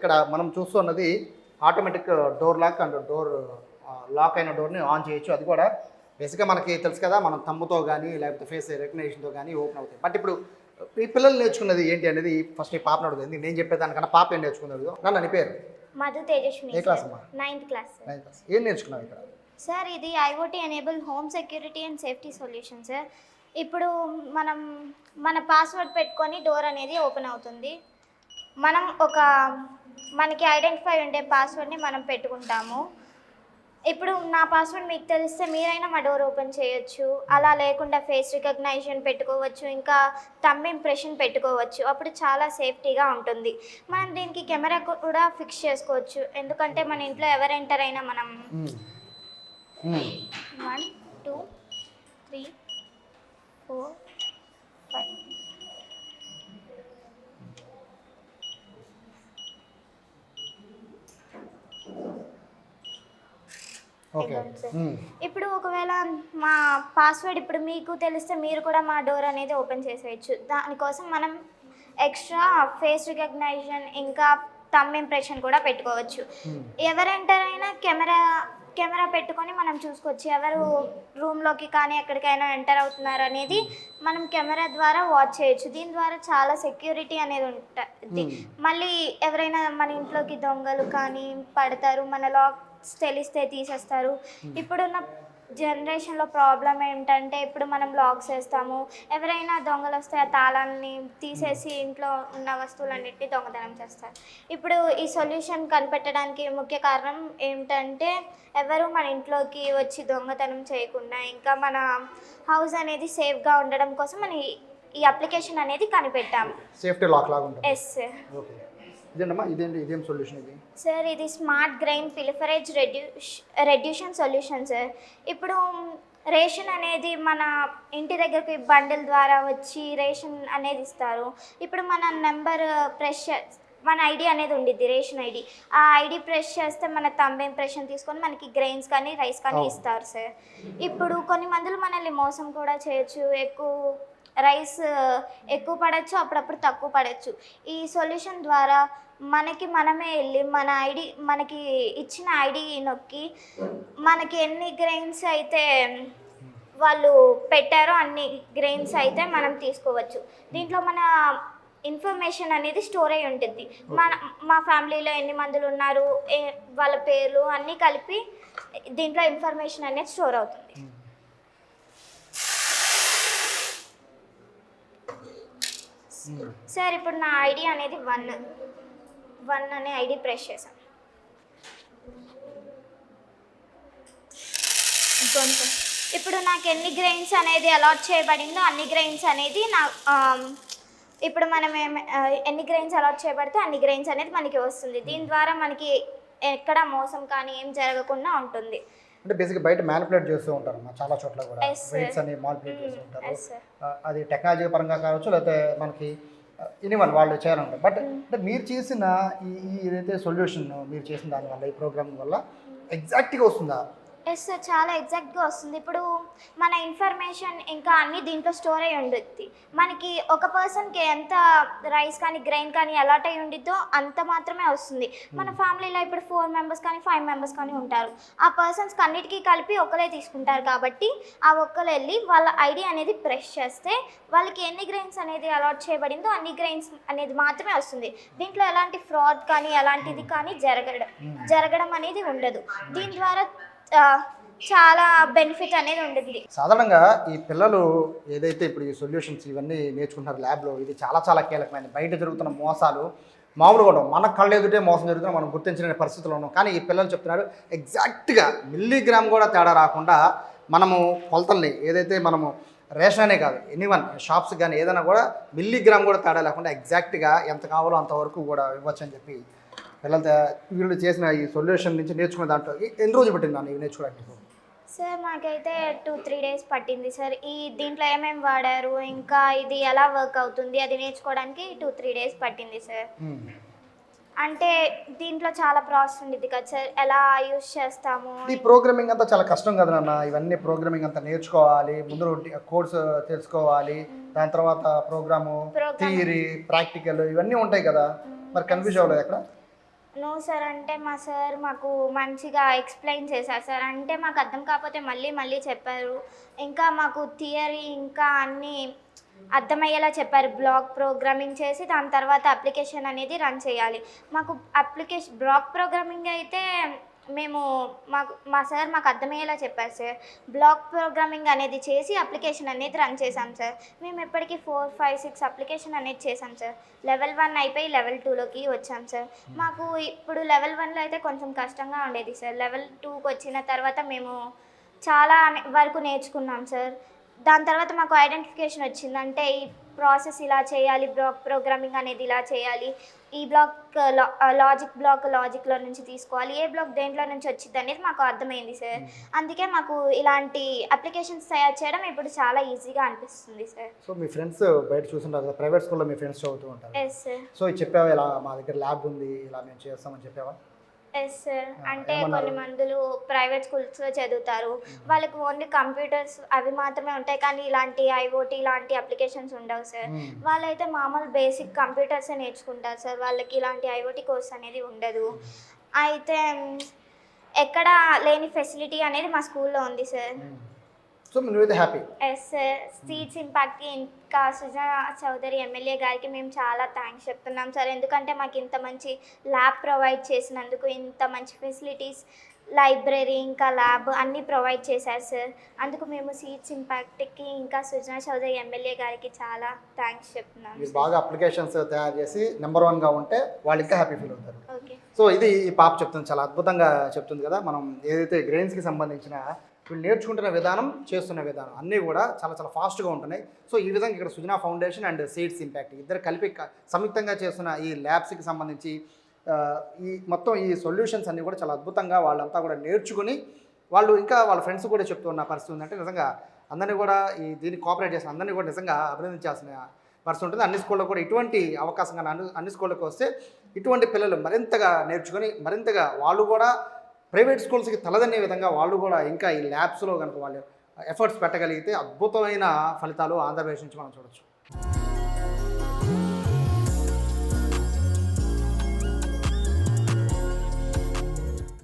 ఇక్కడ మనం చూస్తున్నది automatic door lock and door lock అయిన డోర్ని ఆన్ చేయొచ్చు. అది కూడా బేసిక్గా మనకి తెలుసు కదా మనం తమ్ముతో కానీ లేకపోతే ఫేస్ రికగ్నేషన్తో కానీ ఓపెన్ అవుతాయి. బట్ ఇప్పుడు ఈ పిల్లలు నేర్చుకున్నది ఏంటి అనేది ఫస్ట్ ఈ పాపను అడుగుతుంది. నేను చెప్పేదానికన్నా పాప ఏం నేర్చుకున్నది నన్ను నీ పేరు? మధు తేజస్విని ఏ క్లాస్ అమ్మా? నైన్త్ క్లాస్ నైన్త్ క్లాస్ ఏం నేర్చుకున్నావు ఇక్కడ? సార్ ఇది IOT enable home security and safety solution sir. ఇప్పుడు మనం మన పాస్వర్డ్ పెట్టుకొని డోర్ అనేది ఓపెన్ అవుతుంది. మనం ఒక మనకి ఐడెంటిఫై ఉండే పాస్వర్డ్ని మనం పెట్టుకుంటాము. ఇప్పుడు నా పాస్వర్డ్ మీకు తెలిస్తే మీరైనా మా డోర్ ఓపెన్ చేయొచ్చు. అలా లేకుండా ఫేస్ రికగ్నైజేషన్ పెట్టుకోవచ్చు ఇంకా థంబ్ ఇంప్రెషన్ పెట్టుకోవచ్చు. అప్పుడు చాలా సేఫ్టీగా ఉంటుంది. మనం దీనికి కెమెరా కూడా ఫిక్స్ చేసుకోవచ్చు. ఎందుకంటే మన ఇంట్లో ఎవరు ఎంటర్ అయినా మనం. వన్ టూ త్రీ ఫోర్ ఇప్పుడు ఒకవేళ మా పాస్వర్డ్ ఇప్పుడు మీకు తెలిస్తే మీరు కూడా మా డోర్ అనేది ఓపెన్ చేసేయచ్చు. దానికోసం మనం ఎక్స్ట్రా ఫేస్ రికగ్నైజేషన్ ఇంకా థమ్ ఇంప్రెషన్ కూడా పెట్టుకోవచ్చు. మ్మ్. ఎవరు ఎంటర్ అయినా కెమెరా కెమెరా పెట్టుకొని మనం చూసుకోవచ్చు. ఎవరు రూమ్లోకి కానీ ఎక్కడికైనా ఎంటర్ అవుతున్నారు అనేది మనం కెమెరా ద్వారా వాచ్ చేయొచ్చు. దీని ద్వారా చాలా సెక్యూరిటీ అనేది ఉంటుంది. మళ్ళీ ఎవరైనా మన ఇంట్లోకి దొంగలు కానీ పడతారు మన లాక్స్ తెలిస్తే తీసేస్తారు. ఇప్పుడున్న జనరేషన్లో ప్రాబ్లం ఏంటంటే ఇప్పుడు మనం లాక్స్ వేస్తాము. ఎవరైనా దొంగలు వస్తే ఆ తాళాన్ని తీసేసి ఇంట్లో ఉన్న వస్తువులన్నిటిని దొంగతనం చేస్తారు. ఇప్పుడు ఈ సొల్యూషన్ కనిపెట్టడానికి ముఖ్య కారణం ఏంటంటే ఎవరు మన ఇంట్లోకి వచ్చి దొంగతనం చేయకుండా ఇంకా మన హౌస్ అనేది సేఫ్గా ఉండడం కోసం మనం ఈ- అప్లికేషన్ అనేది కనిపెట్టాము. సేఫ్టీ లాక్ లాగా ఉంటుంది. ఎస్ సార్ ఓకే ఇదేంటమ్మా? ఇదేంటి? ఇదేం సొల్యూషన్ ఇది? సార్ ఇది smart grain pilferage reduce reduction solution sir. ఇప్పుడు రేషన్ అనేది మన ఇంటి దగ్గరికి బండిల్ ద్వారా వచ్చి రేషన్ అనేది ఇస్తారు. ఇప్పుడు మన నెంబర్ ప్రెస్ మన ఐడి అనేది ఉండిద్ది రేషన్ ఐడి. ఆ ఐడి ప్రెస్ చేస్తే మన తంబ్ ఇంప్రెషన్ తీసుకొని మనకి గ్రెయిన్స్ కానీ రైస్ కానీ. ఇస్తారు సార్. ఇప్పుడు కొన్ని మందులు మనల్ని మోసం కూడా చేయొచ్చు. ఎక్కువ రైస్ ఎక్కువ పడవచ్చు అప్పుడప్పుడు తక్కువ పడవచ్చు ఈ సొల్యూషన్ ద్వారా మనకి మనమే వెళ్ళి మన ఐడి మనకి ఇచ్చిన ఐడి నొక్కి మనకి ఎన్ని గ్రెయిన్స్ అయితే వాళ్ళు పెట్టారో అన్ని గ్రెయిన్స్ అయితే మనం తీసుకోవచ్చు. దీంట్లో మన ఇన్ఫర్మేషన్ అనేది స్టోర్ అయి ఉంటుంది. మన మా ఫ్యామిలీలో ఎన్ని మందులు ఉన్నారు ఏ వాళ్ళ పేర్లు అన్నీ కలిపి దీంట్లో ఇన్ఫర్మేషన్ అనేది స్టోర్ అవుతుంది. సార్ ఇప్పుడు నా ఐడి అనేది వన్ వన్ అనే ఐడి ప్రెస్ ఇంకొంచెం. ఇప్పుడు నాకు ఎన్ని గ్రెయిన్స్ అనేది అలాట్ చేయబడిందో అన్ని గ్రెయిన్స్ అనేది నా ఇప్పుడు మనం ఎన్ని గ్రెయిన్స్ అలాట్ చేయబడితే అన్ని గ్రెయిన్స్ అనేది మనకి వస్తుంది. దీని ద్వారా మనకి ఎక్కడ మోసం కానీ ఏం జరగకుండా ఉంటుంది. అంటే బేసిక్గా బయట మ్యానిపులేట్ చేస్తూ ఉంటారు చాలా చోట్ల కూడా. వెయిట్స్ అని మానిపులేట్ చేస్తూ ఉంటారు. అది టెక్నాలజీ పరంగా కావచ్చు లేకపోతే మనకి ఎనీవన్ వాళ్ళు చేయాలంటే బట్ అంటే మీరు చేసిన ఈ ఈ ఏదైతే సొల్యూషన్ మీరు చేసిన దానివల్ల ఈ ప్రోగ్రామ్ వల్ల ఎగ్జాక్ట్గా వస్తుందా? ఎస్ సార్ చాలా ఎగ్జాక్ట్గా వస్తుంది. ఇప్పుడు మన ఇన్ఫర్మేషన్ ఇంకా అన్నీ దీంట్లో స్టోర్ అయి ఉండుద్ది. మనకి ఒక పర్సన్కి ఎంత రైస్ కానీ గ్రెయిన్ కానీ అలాట్ అయి ఉండిద్దో అంత మాత్రమే వస్తుంది. మన ఫ్యామిలీలో ఇప్పుడు ఫోర్ మెంబర్స్ కానీ ఫైవ్ మెంబర్స్ కానీ ఉంటారు. ఆ పర్సన్స్కి అన్నిటికీ కలిపి ఒక్కలే తీసుకుంటారు కాబట్టి ఆ ఒక్కరు వెళ్ళి వాళ్ళ ఐడి అనేది ప్రెస్ చేస్తే వాళ్ళకి ఎన్ని గ్రెయిన్స్ అనేది అలాట్ చేయబడిందో అన్ని గ్రెయిన్స్ అనేది మాత్రమే వస్తుంది. దీంట్లో ఎలాంటి ఫ్రాడ్ కానీ ఎలాంటిది కానీ జరగడం జరగడం అనేది ఉండదు. దీని ద్వారా చాలా బెనిఫిట్ అనేది ఉంటుంది. సాధారణంగా ఈ పిల్లలు ఏదైతే ఇప్పుడు ఈ సొల్యూషన్స్ ఇవన్నీ నేర్చుకుంటున్నారు ల్యాబ్లో ఇది చాలా చాలా కీలకమైనది. బయట జరుగుతున్న మోసాలు మామూలుగా ఉండవు. మన కళ్ళు ఎదుటే మోసం జరుగుతున్న మనం గుర్తించిన పరిస్థితుల్లో ఉన్నాం. కానీ ఈ పిల్లలు చెప్తున్నారు ఎగ్జాక్ట్గా మిల్లీగ్రామ్ కూడా తేడా రాకుండా మనము కొలతల్ని ఏదైతే మనము రేషన్ అనే కాదు ఎనీవన్ షాప్స్ కానీ ఏదైనా కూడా మిల్లీగ్రామ్ కూడా తేడా లేకుండా ఎగ్జాక్ట్గా ఎంత కావాలో అంతవరకు కూడా ఇవ్వచ్చు అని చెప్పి వీళ్ళు చేసిన ఈ సొల్యూషన్ నుంచి నేర్చుకునే దాంట్లో ఎన్ని రోజులు పట్టింది నన్ను ఇవి నేర్చుకోవడానికి? సార్ నాకైతే టూ త్రీ డేస్ పట్టింది సార్. ఈ దీంట్లో ఏమేమి వాడారు ఇంకా ఇది ఎలా వర్క్ అవుతుంది అది నేర్చుకోవడానికి టూ త్రీ డేస్ పట్టింది సార్. అంటే దీంట్లో చాలా ప్రాసెస్ ఉండేది కదా సార్. ఎలా యూస్ చేస్తాము ఈ ప్రోగ్రామింగ్ అంతా చాలా కష్టం కదా నాన్న. ఇవన్నీ ప్రోగ్రామింగ్ అంతా నేర్చుకోవాలి ముందు కోర్స్ తెలుసుకోవాలి దాని తర్వాత ప్రోగ్రాము. థియరీ ప్రాక్టికల్ ఇవన్నీ ఉంటాయి కదా. మరి కన్ఫ్యూజ్ అవ్వలేదు ఎక్కడ? నో సార్ అంటే మా సార్ మాకు మంచిగా ఎక్స్ప్లెయిన్ చేశారు సార్ అంటే మాకు అర్థం కాకపోతే మళ్ళీ మళ్ళీ చెప్పారు. ఇంకా మాకు థియరీ ఇంకా అన్నీ అర్థమయ్యేలా చెప్పారు. బ్లాక్ ప్రోగ్రామింగ్ చేసి దాని తర్వాత అప్లికేషన్ అనేది రన్ చేయాలి. మాకు అప్లికేషన్ బ్లాక్ ప్రోగ్రామింగ్ అయితే మేము మాకు మా సార్ మాకు అర్థమయ్యేలా చెప్పారు సార్. బ్లాక్ ప్రోగ్రామింగ్ అనేది చేసి అప్లికేషన్ అనేది రన్ చేసాం సార్. మేము ఎప్పటికీ ఫోర్ ఫైవ్ సిక్స్ అప్లికేషన్ అనేది చేసాం సార్. లెవెల్ వన్ అయిపోయి లెవెల్ టూలోకి వచ్చాం సార్. మాకు ఇప్పుడు లెవెల్ వన్లో అయితే కొంచెం కష్టంగా ఉండేది సార్. లెవెల్ టూకి వచ్చిన తర్వాత మేము చాలా వరకు నేర్చుకున్నాం సార్. దాని తర్వాత మాకు ఐడెంటిఫికేషన్ వచ్చింది. అంటే ఈ ప్రాసెస్ ఇలా చేయాలి బ్లాక్ ప్రోగ్రామింగ్ అనేది ఇలా చేయాలి ఈ బ్లాక్ లాజిక్ బ్లాక్ లాజిక్లో నుంచి తీసుకోవాలి ఏ బ్లాక్ దేంట్లో నుంచి వచ్చింది అనేది మాకు అర్థమైంది సార్. అందుకే మాకు ఇలాంటి అప్లికేషన్స్ తయారు చేయడం ఇప్పుడు చాలా ఈజీగా అనిపిస్తుంది సార్. సో మీ ఫ్రెండ్స్ బయట చూస్తుంటారు కదా ప్రైవేట్ స్కూల్లో మీ ఫ్రెండ్స్ చదువుతూ ఉంటారు. ఎస్ సార్ సో చెప్పావా ఇలా మా దగ్గర ల్యాబ్ ఉంది ఇలా మేము చేస్తామని చెప్పావా? Yes sir. అంటే? కొన్ని మందులు ప్రైవేట్ స్కూల్స్లో చదువుతారు. వాళ్ళకి ఓన్లీ కంప్యూటర్స్ అవి మాత్రమే ఉంటాయి. కానీ ఇలాంటి ఐఓటీ ఇలాంటి అప్లికేషన్స్ ఉండవు సార్. వాళ్ళైతే మామూలు బేసిక్ కంప్యూటర్సే నేర్చుకుంటారు సార్. వాళ్ళకి ఇలాంటి ఐఓటీ కోర్స్ అనేది ఉండదు. అయితే ఎక్కడ లేని ఫెసిలిటీ అనేది మా స్కూల్లో ఉంది సార్. సో నువ్వైతే హ్యాపీ ఎస్ సార్ సీట్స్ ఇంపాక్ట్కి ఇంకా సుజనా చౌదరి ఎమ్మెల్యే గారికి మేము చాలా థ్యాంక్స్ చెప్తున్నాం సార్. ఎందుకంటే మాకు ఇంత మంచి ల్యాబ్ ప్రొవైడ్ చేసినందుకు ఇంత మంచి ఫెసిలిటీస్ లైబ్రరీ ఇంకా ల్యాబ్ అన్నీ ప్రొవైడ్ చేశారు సార్. అందుకు మేము సీట్స్ ఇంపాక్ట్కి ఇంకా సుజనా చౌదరి ఎమ్మెల్యే గారికి చాలా థ్యాంక్స్ చెప్తున్నాం మీరు బాగా అప్లికేషన్స్ తయారు చేసి నెంబర్ వన్గా ఉంటే వాళ్ళు ఇంకా హ్యాపీ ఫీల్ అవుతారు. ఓకే సో ఇది పాప చెప్తుంది చాలా అద్భుతంగా చెప్తుంది కదా. మనం ఏదైతే గ్రెయిన్స్కి సంబంధించిన వీళ్ళు నేర్చుకుంటున్న విధానం చేస్తున్న విధానం అన్నీ కూడా చాలా చాలా ఫాస్ట్గా ఉంటున్నాయి. సో ఈ విధంగా ఇక్కడ Sujana Foundation and Seeds Impact. ఇద్దరు కలిపి సంయుక్తంగా చేస్తున్న ఈ ల్యాబ్స్కి సంబంధించి ఈ మొత్తం ఈ సొల్యూషన్స్ అన్నీ కూడా చాలా అద్భుతంగా వాళ్ళంతా కూడా నేర్చుకుని వాళ్ళు ఇంకా వాళ్ళ ఫ్రెండ్స్ కూడా చెప్తున్న పరిస్థితి ఉందంటే నిజంగా అందరినీ కూడా ఈ దీన్ని కోఆపరేట్ చేసిన అందరినీ కూడా నిజంగా అభినందించాల్సిన పరిస్థితి ఉంటుంది. అన్ని స్కూళ్ళలో కూడా ఇటువంటి అవకాశం కానీ అన్ని అన్ని స్కూళ్ళకి వస్తే ఇటువంటి పిల్లలు మరింతగా నేర్చుకొని మరింతగా వాళ్ళు కూడా ప్రైవేట్ స్కూల్స్కి తలదన్నే విధంగా వాళ్ళు కూడా ఇంకా ఈ ల్యాబ్స్లో కనుక వాళ్ళు ఎఫర్ట్స్ పెట్టగలిగితే అద్భుతమైన ఫలితాలు ఆంధ్రప్రదేశ్ నుంచి మనం చూడొచ్చు.